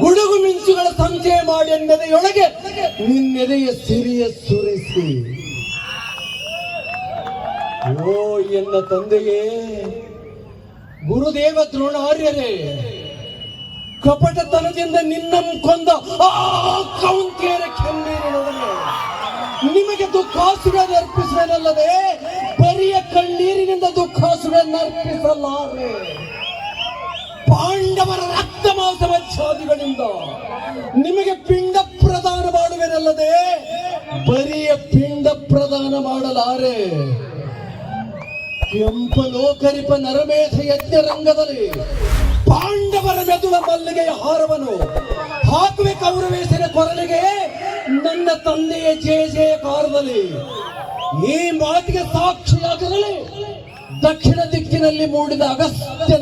ಗುಡುಗು ಮಿಂಚುಗಳ ಸಂಚಯ ಮಾಡಿ ಎನ್ನೆದೆಯೊಳಗೆ ನಿನ್ನೆದೆಯ ಸಿರಿಯ ಸುರಿಸಿ. ಓ, ಎನ್ನ ತಂದೆಯೇ, ಗುರುದೇವ ದ್ರೋಣಾರ್ಯರೇ, ಕಪಟತನದಿಂದ ನಿನ್ನಂ ಕೊಂದ ಆ ಕೌಂತಿಯರ ಕೆನ್ನೀರಿನೊಡನೆ ನಿಮಗೆ ದುಃಖಾಸುಗಳನ್ನು ಅರ್ಪಿಸುವನಲ್ಲದೆ, ಬರಿಯ ಕಣ್ಣೀರಿನಿಂದ ದುಃಖಾಸುಗಳನ್ನು ಅರ್ಪಿಸಲಾರೆ. ಮಾಂಸವಚ್ಛಾದಿಗಳಿಂದ ನಿಮಗೆ ಪಿಂಡ ಪ್ರದಾನ ಮಾಡುವೆನಲ್ಲದೆ ಬರಿಯ ಪಿಂಡ ಪ್ರದಾನ ಮಾಡಲಾರೆ. ಕೆಂಪಲೋಕರಿಪ ನರಮೇಧ ಯಜ್ಞ ರಂಗದಲ್ಲಿ ಪಾಂಡವರ ಮೆದುಳ ಮಲ್ಲಿಗೆಯ ಹಾರವನ್ನು ಹಾಕುವೆ ಕೌರವೇಶನ ಕೊರಲಿಗೆ ನನ್ನ ತಂದೆಯ ಜೇ ಜೇ ಕಾರದಲ್ಲಿ. ಈ ಮಾತಿಗೆ ಸಾಕ್ಷಿಯಾಗಲಿ. ದಕ್ಷಿಣ ದಿಕ್ಕಿನಲ್ಲಿ ಮೂಡಿದ ಅಗಸ್ತ್ಯ